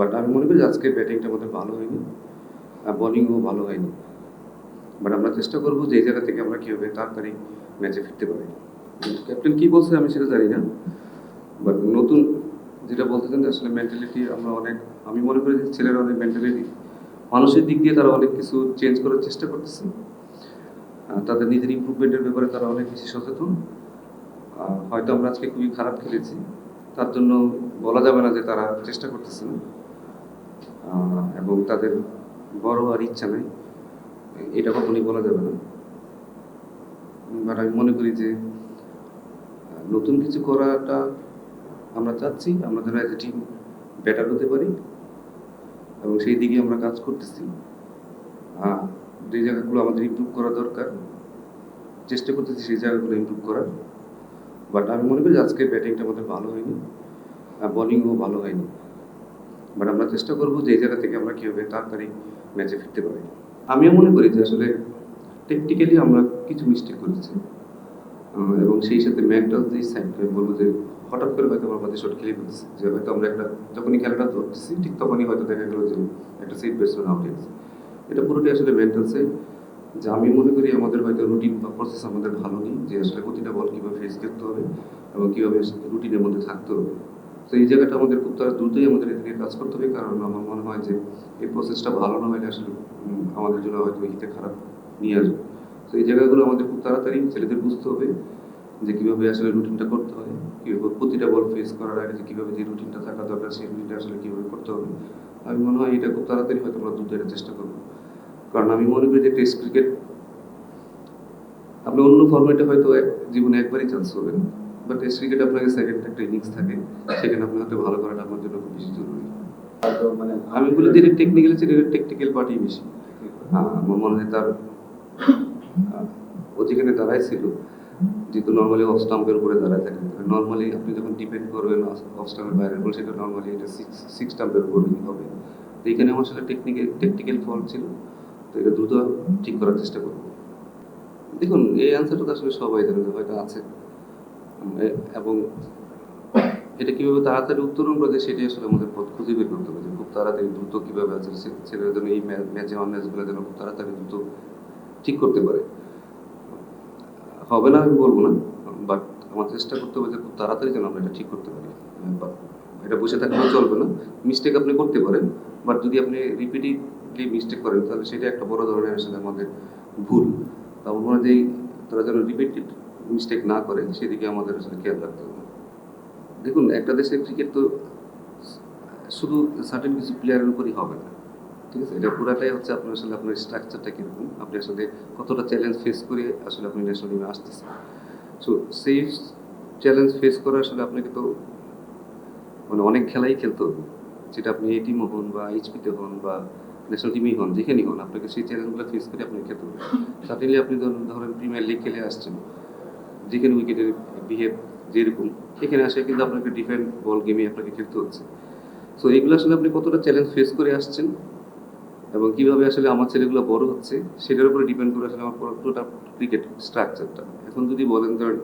But আমি মনে করি আজকে ব্যাটিংটা আমাদের ভালো হয়নি, আর বোলিংও ভালো হয়নি। বাট আমরা চেষ্টা করব যে এই জায়গা থেকে আমরা কীভাবে তাড়াতাড়ি ম্যাচে ফিরতে পারি। ক্যাপ্টেন কী বলছে আমি সেটা জানি না। বাট নতুন যেটা বলতে চান আসলে মেন্টালিটি আমরা অনেক, আমি মনে করি যে ছেলেরা অনেক মেন্টালিটি মানুষের দিক দিয়ে তারা অনেক কিছু চেঞ্জ করার চেষ্টা করতেছে। তাদের নিজের ইম্প্রুভমেন্টের ব্যাপারে তারা অনেক বেশি সচেতন। হয়তো আমরা আজকে খুবই খারাপ খেলেছি, তার জন্য বলা যাবে না যে তারা চেষ্টা করতেছে না। এবং তাদের বড় আর ইচ্ছা নেই। এটা কখনই বলা যাবে না। বাট আমি মনে করি যে, নতুন কিছু করাটা আমরা চাচ্ছি, আমরা যেন এজ এ টিম বেটার হতে পারি এবং সেই দিকে আমরা কাজ করতেছি। যে জায়গাগুলো আমাদের ইম্প্রুভ করা দরকার, চেষ্টা করতেছি সেই জায়গাগুলো ইমপ্রুভ করার। বাট আমি মনে করি আজকে ব্যাটিংটা আমাদের ভালো হয়নি, আর বোলিংও ভালো হয়নি। বাট আমরা চেষ্টা করব যে এই জায়গা থেকে আমরা কীভাবে তাড়াতাড়ি ম্যাচে ফিরতে পারি। আমিও মনে করি যে আসলে টেকনিক্যালি আমরা কিছু মিস্টেক করেছি। এবং সেই সাথে মেন্টাল যে সাইড আমি বলব যে হঠাৎ করে হয়তো আমরা মাঝে শট খেলে ফেলতেছি। যে হয়তো আমরা একটা, যখনই খেলাটা ধরতেছি, ঠিক তখনই হয়তো দেখা গেলো যে একটা সেট ব্যাটসম্যান আউট হয়ে গেছে। এটা পুরোটাই আসলে মেন্টাল সাইড যে আমি মনে করি আমাদের হয়তো রুটিন বা প্রসেস আমাদের ভালো নেই, যে আসলে প্রতিটা বল কীভাবে ফেস করতে হবে এবং কীভাবে রুটিনের মধ্যে থাকতে হবে। তো এই জায়গাটা আমাদের খুব তারা দ্রুতই আমাদের এদিকে কাজ করতে হবে, কারণ আমার মনে হয় যে এই প্রসেসটা ভালো না হলে আসলে আমাদের জন্য হয়তো হিতে খারাপ নিয়ে আসবে। তো এই জায়গাগুলো আমাদের খুব তাড়াতাড়ি ছেলেদের বুঝতে হবে যে কীভাবে আসলে রুটিনটা করতে হয়, কীভাবে প্রতিটা বল ফেস করার আগে যে কীভাবে যে রুটিনটা থাকা দরকার, সেই রুটিনটা আসলে কীভাবে করতে হবে। আমি মনে হয় এটা খুব তাড়াতাড়ি হয়তো আমরা দ্রুত এটা চেষ্টা করব। কারণ আমি মনে করি যে টেস্ট ক্রিকেট আপনি অন্য ফর্মেটে হয়তো জীবনে একবারই চান্স পাবেন। বাট টেস্ট ক্রিকেট আপনাকে সেকেন্ড একটা ইনিংস থাকে সেখানে আপনি হয়তো ভালো করাটা আমার জন্য খুব বেশি জরুরি। মানে আমি বলি যে টেকনিক্যাল ছিল টেকনিক্যাল পার্টি বেশি। হ্যাঁ, আমার মনে হয় তার ও যেখানে দাঁড়ায় ছিল যেহেতু নর্মালি অফ স্টাম্পের উপরে দাঁড়ায় থাকে। নর্মালি আপনি যখন ডিপেন্ড করবেন অফ স্টাম্পের বাইরের বল সেটা নর্মালি এটা সিক্স সিক্স স্টাম্পের উপরেই হবে। তো এখানে আমার আসলে টেকনিক্যাল টেকনিক্যাল ফল্ট ছিল। তো এটা দ্রুত ঠিক করার চেষ্টা করব। দেখুন এই অ্যান্সারটা তো আসলে সবাই জানে হয়তো আছে। এবং এটা কীভাবে তাড়াতাড়ি উত্তরণ করা যায় সেটাই আসলে আমাদের পথ খুঁজে বের করতে হবে খুব তাড়াতাড়ি দ্রুত কীভাবে আছে ছেলেরা যেন এই ম্যাচে অন ম্যাচগুলো যেন খুব তাড়াতাড়ি দ্রুত ঠিক করতে পারে। হবে না আমি বলব না বাট আমার চেষ্টা করতে হবে যে খুব তাড়াতাড়ি যেন আমরা এটা ঠিক করতে পারি। এটা বসে থাকলেও চলবে না মিস্টেক আপনি করতে পারেন বাট যদি আপনি রিপিটেডলি মিস্টেক করেন, তাহলে সেটা একটা বড় ধরনের আসলে আমাদের ভুল। তো আমার মনে হয় যে তারা যেন রিপিটেড মিস্টেক না করে সেদিকে আমাদের আসলে খেয়াল রাখতে হবে। দেখুন, একটা দেশের ক্রিকেট তো শুধু সার্টেন কিছু প্লেয়ারের উপরই হবে না, ঠিক আছে? এটা পুরাটাই হচ্ছে আপনার আসলে আপনার স্ট্রাকচারটা কীরকম? আপনি আসলে কতটা চ্যালেঞ্জ ফেস করে আসলে আপনি ন্যাশনাল টিমে আসতেছেন। সো সেই চ্যালেঞ্জ ফেস করে আসলে আপনাকে তো মানে অনেক খেলাই খেলতে হবে। যেটা আপনি এই টিমও হন বা এইচপিতে হন বা ন্যাশনাল টিমেই হন, যেখানেই হন, আপনাকে সেই চ্যালেঞ্জগুলো ফেস করে আপনাকে খেলতে হবে। সার্টেনলি আপনি ধরুন, ধরেন প্রিমিয়ার লিগ খেলে আসছেন। যেখানে উইকেটের বিহেভ যেরকম, এখানে আসে কিন্তু আপনাকে ডিফেন্ড বল গেমে আপনাকে খেলতে হচ্ছে। সো এইগুলো আসলে আপনি কতটা চ্যালেঞ্জ ফেস করে আসছেন এবং কীভাবে আসলে আমার ছেলেগুলো বড় হচ্ছে, সেটার উপরে ডিপেন্ড করে আসলে আমার পুরোটা ক্রিকেট স্ট্রাকচারটা এখন যদি বলেন ধরেন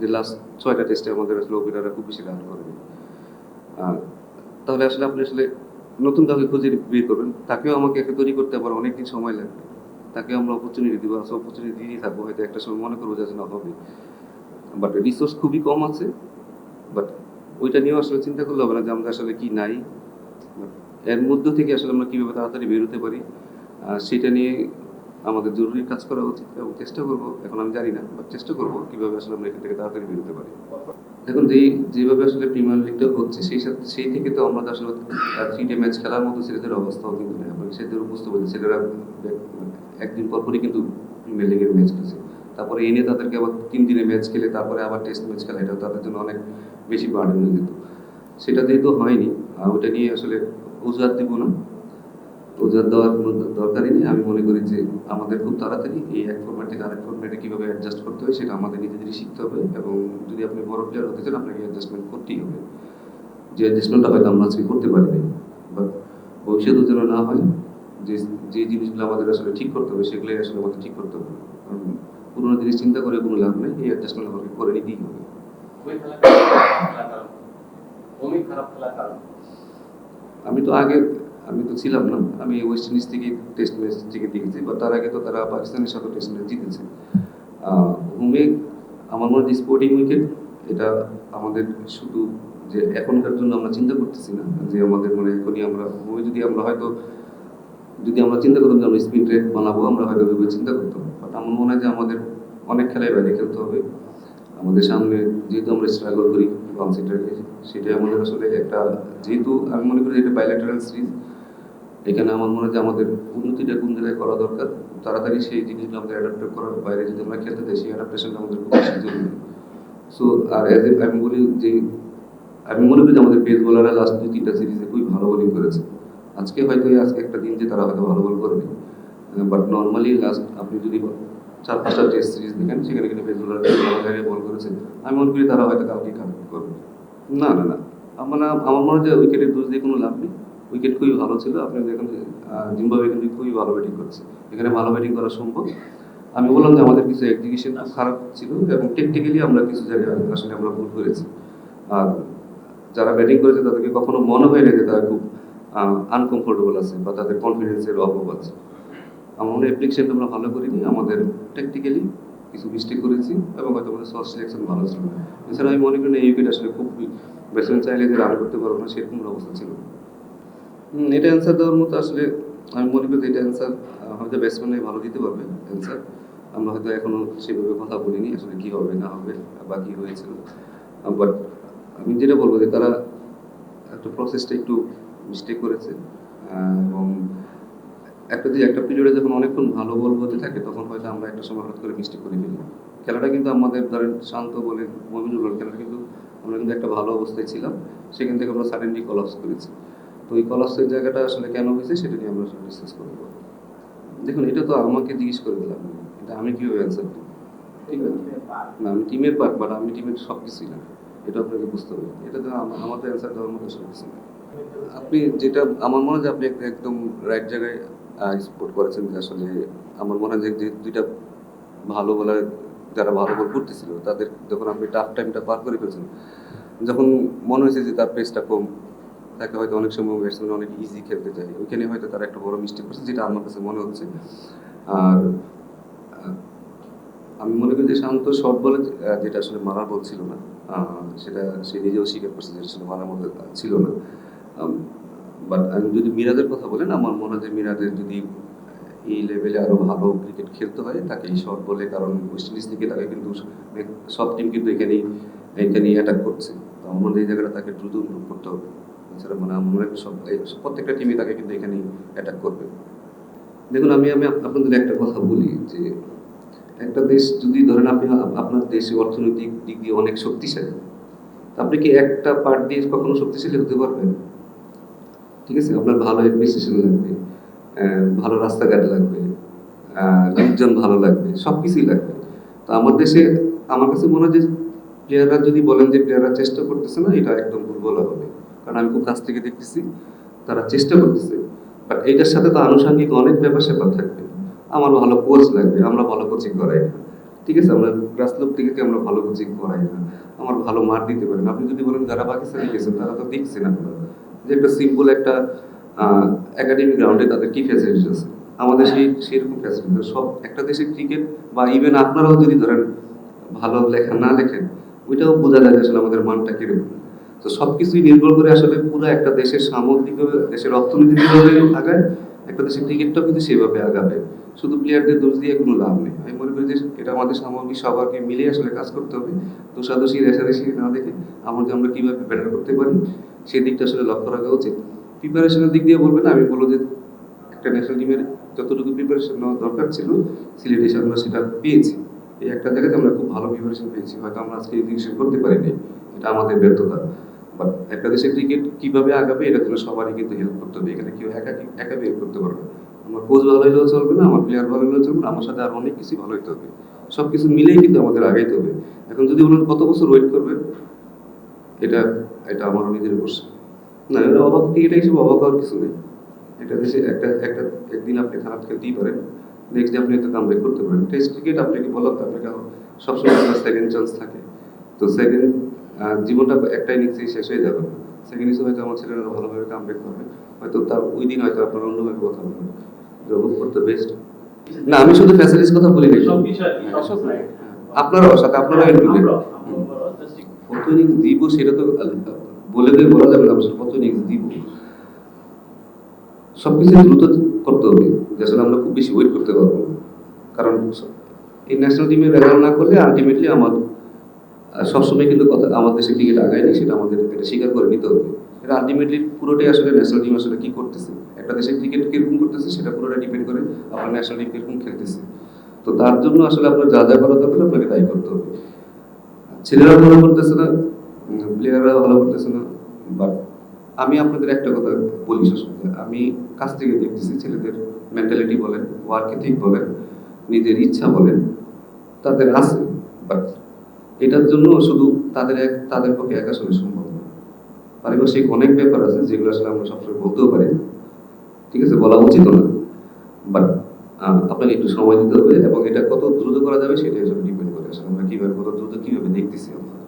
যে লাস্ট ছয়টা টেস্টে আমাদের আসলে ওপেনাররা খুব বেশি রান করেনি তাহলে আসলে আপনি আসলে নতুন কাউকে খুঁজে বের করবেন, তাকেও আমাকে একটা তৈরি করতে আবার অনেকদিন সময় লাগবে। তাকে আমরা অপরচুনিটি দিব আসলে অপরচুনিটি দিয়েই থাকব। হয়তো একটা সময় মনে করব যে না, হবে। বাট রিসোর্স খুবই কম আছে। বাট ওইটা নিয়েও আসলে চিন্তা করলে হবে না যে আমাদের আসলে কি নাই। এর মধ্য থেকে আসলে আমরা কীভাবে তাড়াতাড়ি বেরোতে পারি সেটা নিয়ে আমাদের জরুরি কাজ করা উচিত এবং চেষ্টা করব। এখন আমি জানি না বাট চেষ্টা করব কীভাবে আসলে আমরা এখান থেকে তাড়াতাড়ি বেরোতে পারি। এখন যেই, যেভাবে আসলে প্রিমিয়ার লিগটা হচ্ছে, সেই সাথে, সেই থেকে তো আমরা আসলে থ্রিটে ম্যাচ খেলার মতো ছেলেদের অবস্থাও কিন্তু নেই। আপনাকে সেদের বুঝতে ছেলেরা একদিন পর পরই কিন্তু প্রিমিয়ার লিগের ম্যাচ খেলছে। তারপরে এনে তাদেরকে আবার তিন দিনে ম্যাচ খেলে তারপরে আবার টেস্ট ম্যাচ খেলা এটা তাদের জন্য অনেক বেশি বার্ডেন হয়ে যেত। সেটা যেহেতু হয়নি আর ওটা নিয়ে আসলে অজুহাত দিব না। অজুহাত দেওয়ার কোনো দরকারই নেই। আমি মনে করি যে আমাদের খুব তাড়াতাড়ি এই এক ফর্মেট থেকে আরেক ফর্মেটে কীভাবে অ্যাডজাস্ট করতে হয় সেটা আমাদের নিজেদেরই শিখতে হবে এবং যদি আপনি বড় প্লেয়ার হতে চান, আপনাকে অ্যাডজাস্টমেন্ট করতেই হবে। যে অ্যাডজাস্টমেন্টটা হয়তো আমরা আজকে করতে পারিনি বা ভবিষ্যতেও যেন না হয় যে যে জিনিসগুলো আমাদের আসলে ঠিক করতে হবে সেগুলোই আসলে আমাদের ঠিক করতে হবে। কারণ পুরোনো জিনিস চিন্তা করে কোনো লাভ নেই এই অ্যাডজাস্টমেন্ট আমাকে করে নিতেই হবে। আমি তো আগে আমি তো ছিলাম না আমি ওয়েস্ট ইন্ডিজ থেকে টেস্ট ম্যাচ থেকে দেখেছি বা তার আগে তো তারা পাকিস্তানের সাথে টেস্ট ম্যাচ জিতেছে। হোমে আমার মনে হয় স্পোর্টিং উইকেট এটা আমাদের শুধু যে এখনকার জন্য আমরা চিন্তা করতেছি না যে আমাদের মানে এখনই আমরা হোমে যদি আমরা হয়তো যদি আমরা চিন্তা করতাম যে আমরা স্পিন রেট বানাবো, আমরা হয়তো ভেবে চিন্তা করতাম। বাট আমার মনে হয় যে আমাদের অনেক খেলায় বাইরে খেলতে হবে। আমাদের সামনে যেহেতু আমরা স্ট্রাগল করি কনসেন্ট্রেট সেটাই আমাদের আসলে একটা, যেহেতু আমি মনে করি এটা বাইলেটারাল সিরিজ এখানে আমার মনে হয় যে আমাদের উন্নতিটা কোন জায়গায় করা দরকার, তাড়াতাড়ি সেই জিনিসগুলো আমাদের অ্যাডাপ্ট করার বাইরে যদি আমরা খেলতে চাই সেই অ্যাডাপ্টেশনটা আমাদের খুব বেশি জরুরি। সো আর অ্যাজ এ আমি বলি যে, আমি মনে করি যে আমাদের পেস বোলাররা লাস্ট দুই, তিনটা সিরিজে খুবই ভালো বোলিং করেছে। আজকে হয়তো আজকে একটা দিন যে তারা হয়তো ভালো বল করবে। বাট নর্মালি লাস্ট আপনি যদি চার পাঁচটা টেস্ট সিরিজ দেখেন, সেখানে কিন্তু জায়গায় বল করেছে আমি মনে করি তারা হয়তো কাউকে খারাপ করবে। না না না। আমার আমার মনে হয় যে উইকেটের দোষ দিয়ে কোনো লাভ নেই। উইকেট খুবই ভালো ছিল, আপনি দেখেন জিম্বাবুয়ে কিন্তু খুবই ভালো ব্যাটিং করছে। এখানে ভালো ব্যাটিং করা সম্ভব। আমি বললাম যে আমাদের কিছু এক্সিকিউশন খারাপ ছিল এবং টেকনিক্যালি আমরা কিছু জায়গায় আসলে আমরা ভুল করেছি। আর যারা ব্যাটিং করেছে তাদেরকে কখনো মনে হয় না যে তারা খুব আনকমফোর্টেবল আছে বা তাদের কনফিডেন্সের অভাব আছে। আমার মনে অ্যাপ্লিকেশন আমরা ভালো করিনি, আমাদের টেকনিক্যালি কিছু মিস্টেক করেছি এবং হয়তো আমাদের সস সিলেকশন ভালো ছিল এছাড়া আমি মনে করি না এই উইকেট আসলে খুব ব্যাটসম্যান চাইলে যে রান করতে পারব না, সেরকম অবস্থা ছিল। এটা অ্যান্সার দেওয়ার মতো আসলে আমি মনে করি এটা অ্যান্সার হয়তো ব্যাটসম্যানে ভালো দিতে পারবে অ্যান্সার আমরা হয়তো এখনও সেভাবে কথা বলিনি, আসলে কি হবে, না হবে বা কি হয়েছিল। বাট আমি যেটা বলব যে তারা একটা প্রসেসটা একটু মিস্টেক করেছে। এবং একটা যে একটা পিরিয়ডে যখন অনেকক্ষণ ভালো বল হতে থাকে, তখন হয়তো আমরা একটা সময় হঠাৎ করে মিস্টেক করে ফেলি। খেলাটা কিন্তু আমাদের ধরেন শান্ত বলে মমিনুল খেলাটা কিন্তু আমরা কিন্তু একটা ভালো অবস্থায় ছিলাম। সেখান থেকে আমরা সাডেনলি কলাপস করেছি। তো ওই কলাপসের জায়গাটা আসলে কেন হয়েছে সেটা নিয়ে আমরা ডিসকাস করব। দেখুন, এটা তো আমাকে জিজ্ঞেস করে দিলাম। এটা আমি কীভাবে অ্যান্সার দিই? ঠিক আছে? না, আমি টিমের পার্ট বাট আমি টিমের সব কিছুই না এটা আপনাকে বুঝতে হবে। এটা তো আমাদের অ্যান্সার দেওয়ার মতো সব কিছু না আপনি যেটা, আমার মনে হয় আপনি একদম রাইট জায়গায় স্পোর্ট করেছেন যে আসলে আমার মনে হয় যে দুইটা ভালো বলার, যারা ভালো বল করতেছিল, তাদের যখন আপনি টাফ টাইমটা পার করে ফেলছেন, যখন মনে হয়েছে যে তার পেসটা কম, তাকে হয়তো অনেক সময় ব্যাটসম্যান অনেক ইজি খেলতে চায়, ওইখানে হয়তো তারা একটা বড় মিস্টেক করছে যেটা আমার কাছে মনে হচ্ছে। আর আমি মনে করি যে শান্ত শর্ট বলে যেটা আসলে মারার বল ছিল না সেটা সে নিজেও স্বীকার করছে যেটা আসলে মারার মধ্যে ছিল না। বাট আমি যদি মিরাজের কথা বলেন, আমার মনে হয় যে মিরাজের যদি এই লেভেলে আরও ভালো ক্রিকেট খেলতে হয় তাকে শর্ট বলে, কারণ ওয়েস্ট ইন্ডিজ থেকে তাকে কিন্তু সব টিম কিন্তু এখানেই এখানেই অ্যাটাক করছে। তো আমার মনে হয় এই জায়গাটা তাকে দ্রুত ইমপ্রুভ করতে হবে। এছাড়া মানে আমার মনে সব প্রত্যেকটা টিমই তাকে কিন্তু এখানেই অ্যাটাক করবে। দেখুন, আমি আমি আপ- আপনাদের একটা কথা বলি যে, একটা দেশ যদি ধরেন আপনি আপনার দেশে অর্থনৈতিক দিক দিয়ে অনেক শক্তিশালী আপনি কি একটা পার্ট দিয়ে কখনো শক্তিশালী হতে পারবেন? ঠিক আছে? আপনার ভালো অ্যাডমিনিস্ট্রেশন লাগবে ভালো রাস্তাঘাট লাগবে লোকজন ভালো লাগবে সব কিছুই লাগবে। তো আমার দেশে, আমার কাছে মনে হয় যে প্লেয়াররা যদি বলেন যে প্লেয়াররা চেষ্টা করতেছে না, এটা একদম ভুল বলা হবে। কারণ আমি খুব কাছ থেকে দেখতেছি, তারা চেষ্টা করতেছে। বাট এইটার সাথে তো আনুষঙ্গিক অনেক ব্যাপার স্যাপার থাকবে। আমার ভালো কোচ লাগবে, আমরা ভালো কোচিং করাই না। ঠিক আছে? আমরা গ্রাস লোক থেকে আমরা ভালো কোচিং করাই না। আমার ভালো মার দিতে পারেন। আপনি যদি বলেন যারা পাকিস্তানে গেছেন, তারা তো দেখছেন আপনারা। যে একটা সিম্পল একটা একাডেমিক গ্রাউন্ডে তাদের কি ফ্যাসিলিটিস আছে? আমাদের সেই সেরকম ফ্যাসিলিটি সব, একটা দেশের ক্রিকেট বা ইভেন আপনারাও যদি ধরেন ভালো লেখা না লেখেন, ওইটাও বোঝা যায় আসলে আমাদের মানটা কীরকম। তো সব কিছুই নির্ভর করে আসলে পুরো একটা দেশের সামগ্রিকভাবে, দেশের অর্থনীতি যেভাবে আগায়, একটা দেশের ক্রিকেটটাও কিন্তু সেভাবে আগাবে। শুধু প্লেয়ারদের দোষ দিয়ে কোনো লাভ নেই। আমি মনে করি যে এটা আমাদের সামগ্রিক সবাইকে মিলে আসলে কাজ করতে হবে। দোষাদোষী, রেশারেশি না দেখে আমাদের আমরা কীভাবে বেটার করতে পারি? সেই দিকটা আসলে লক্ষ্য রাখা উচিত। প্রিপারেশনের দিক দিয়ে বলবেন, আমি বলব যে একটা ন্যাশনাল টিমের যতটুকু প্রিপারেশন নেওয়া দরকার ছিল, সিলেটে আমরা সেটা পেয়েছি। এই একটা জায়গাতে আমরা খুব ভালো প্রিপারেশন পেয়েছি। হয়তো আমরা আজকে এক্সিকিউশন করতে পারিনি, এটা আমাদের ব্যর্থতা। বাট একটা দেশের ক্রিকেট কীভাবে আগাবে, এটা জন্য সবারই কিন্তু হেল্প করতে হবে। এখানে কেউ একা একা হেল্প করতে পারবে। আমার কোচ ভালো হলেও চলবে না, আমার প্লেয়ার ভালো হলেও চলবে না, আমার সাথে আর অনেক কিছু ভালো হতে হবে। সব কিছু মিলেই কিন্তু আমাদের আগাইতে হবে। এখন যদি বলুন কত বছর ওয়েট করবে এটা এটা আমার নিজের বসে না এটা অবাক হিসেবে অবাক হওয়ার কিছু নেই। এটা দেশে একটা একটা একদিন আপনি খারাপ খেলতেই পারেন নেক্সট ডে আপনি একটা কামব্যাক করতে পারেন। টেস্ট ক্রিকেট আপনাকে তো আপনাকে সবসময় আপনার সেকেন্ড চান্স থাকে। তো সেকেন্ড জীবনটা একটা ইনিংসেই শেষ হয়ে যাবে। না। সেকেন্ড হিসেবে হয়তো আমার ছেলেরা ভালোভাবে কামব্যাক করবে। হয়তো তার ওই দিন হয়তো আপনার অন্যভাবে কথা বলবেন ফর দ্য বেস্ট না আমি শুধু ফ্যাসিলিটিস কথা বলি বিষয় হ্যাঁ, আপনারাও সাথে আপনারাও ইনক্লুডেড আমরা আমরা just একটু কত ইনিংস দিব সেটা তো বলে বলা যাবে না কত ইনিংস দিব সবকিছু দ্রুত করতে হবে আমরা খুব বেশি ওয়েট করতে পারব কারণ এই ন্যাশনাল টিমে না করলে আলটিমেটলি আমার সবসময় কিন্তু কথা, আমার দেশে ক্রিকেট আগায়নি সেটা আমাদের এটা স্বীকার করে নিতে হবে। এটা আলটিমেটলি পুরোটাই আসলে ন্যাশনাল টিম আসলে কি করতেছে? একটা দেশের ক্রিকেট কীরকম করতেছে, সেটা পুরোটা ডিপেন্ড করে আপনার ন্যাশনাল টিম কীরকম খেলতেছে। তো তার জন্য আসলে আপনার যা যা করা দরকার, আপনাকে তাই করতে হবে। ছেলেরা ভালো করতেছে না প্লেয়াররা ভালো করতেছে না বাট আমি আপনাদের একটা কথা বলি সবসময়, আমি কাছ থেকে দেখতেছি ছেলেদের মেন্টালিটি বলেন ওয়ার্ক এথিক বলেন, নিজের ইচ্ছা বলেন, তাদের আছে বাট এটার জন্য শুধু তাদের এক, তাদের পক্ষে একা আসলে সম্ভব না। পারিপার্শ্বিক অনেক ব্যাপার আছে যেগুলো আসলে আমরা সবসময় বলতেও পারি ঠিক আছে, বলা উচিত না আপনাকে একটু সময় দিতে হবে এবং এটা কত দ্রুত করা যাবে সেটা হিসেবে ডিপেন্ড করে আসলে আমরা কীভাবে, কত দ্রুত কীভাবে দেখতেছি আমরা।